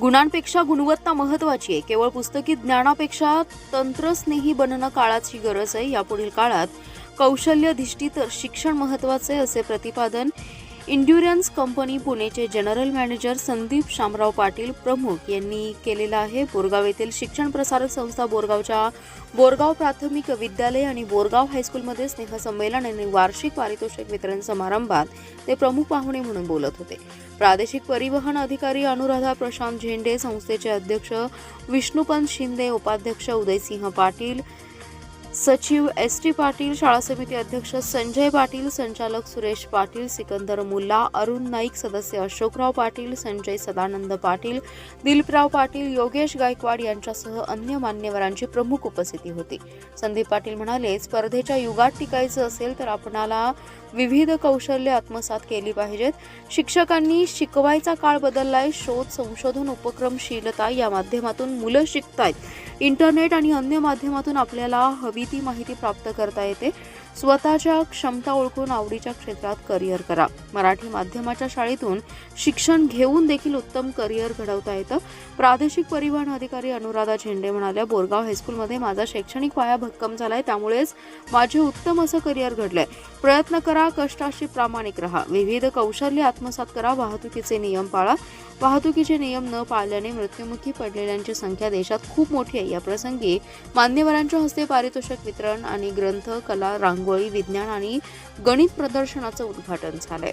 गुणांपेक्षा गुणवत्ता महत्वाची आहे. केवळ पुस्तकी ज्ञानापेक्षा तंत्रस्नेही बनणं काळाची गरज आहे. यापुढील काळात कौशल्यधिष्ठित शिक्षण महत्त्वाचे असे प्रतिपादन इंड्युरन्स कंपनी पुणेचे जनरल मॅनेजर संदीप शामराव पाटील प्रमुख यांनी केलेलं आहे. बोरगाव येथील शिक्षण प्रसारक संस्था बोरगावच्या बोरगाव प्राथमिक विद्यालय आणि बोरगाव हायस्कूलमध्ये स्नेहसंमेलन आणि वार्षिक पारितोषिक वितरण समारंभात ते प्रमुख पाहुणे म्हणून बोलत होते. प्रादेशिक परिवहन अधिकारी अनुराधा प्रशांत झेंडे संस्थेचे अध्यक्ष विष्णुपंत शिंदे उपाध्यक्ष उदयसिंह पाटील सचिव एस टी पाटील शाळा समिती अध्यक्ष संजय पाटील संचालक सुरेश पाटील सिकंदर मुल्ला अरुण नाईक सदस्य अशोकराव पाटील संजय सदानंद पाटील दिलीपराव पाटील योगेश गायकवाड यांच्यासह अन्य मान्यवरांची प्रमुख उपस्थिती होती. संदीप पाटील म्हणाले स्पर्धेच्या युगात टिकायचं असेल तर आपणाला विविध कौशल्य आत्मसात केली पाहिजेत. शिक्षकांनी शिकवायचा काळ बदललाय शोध संशोधन उपक्रमशीलता या माध्यमातून मुलं शिकतायत. इंटरनेट आणि अन्य माध्यमातून आपल्याला हवी ती माहिती प्राप्त करता येते. स्वतःच्या क्षमता ओळखून आवडीच्या क्षेत्रात करिअर करा. मराठी माध्यमाच्या शाळेतून शिक्षण घेऊन देखील उत्तम करिअर घडवता येतं. प्रादेशिक परिवहन अधिकारी अनुराधा झेंडे म्हणाल्या बोरगाव हायस्कूलमध्ये माझा शैक्षणिक पाया भक्कम झालाय त्यामुळेच माझे उत्तम असं करिअर घडलंय. प्रयत्न करा कष्टाशी प्रामाणिक राहा. विविध कौशल्य आत्मसात करा वाहतुकीचे नियम पाळा. वाहतुकीचे नियम न पाळल्याने मृत्युमुखी पडलेल्यांची संख्या देशात खूप मोठी आहे. या प्रसंगी मान्यवरांच्या हस्ते पारितोषिक वितरण आणि ग्रंथ कला रांगोळी विज्ञान आणि गणित प्रदर्शनाचं उद्घाटन झालंय.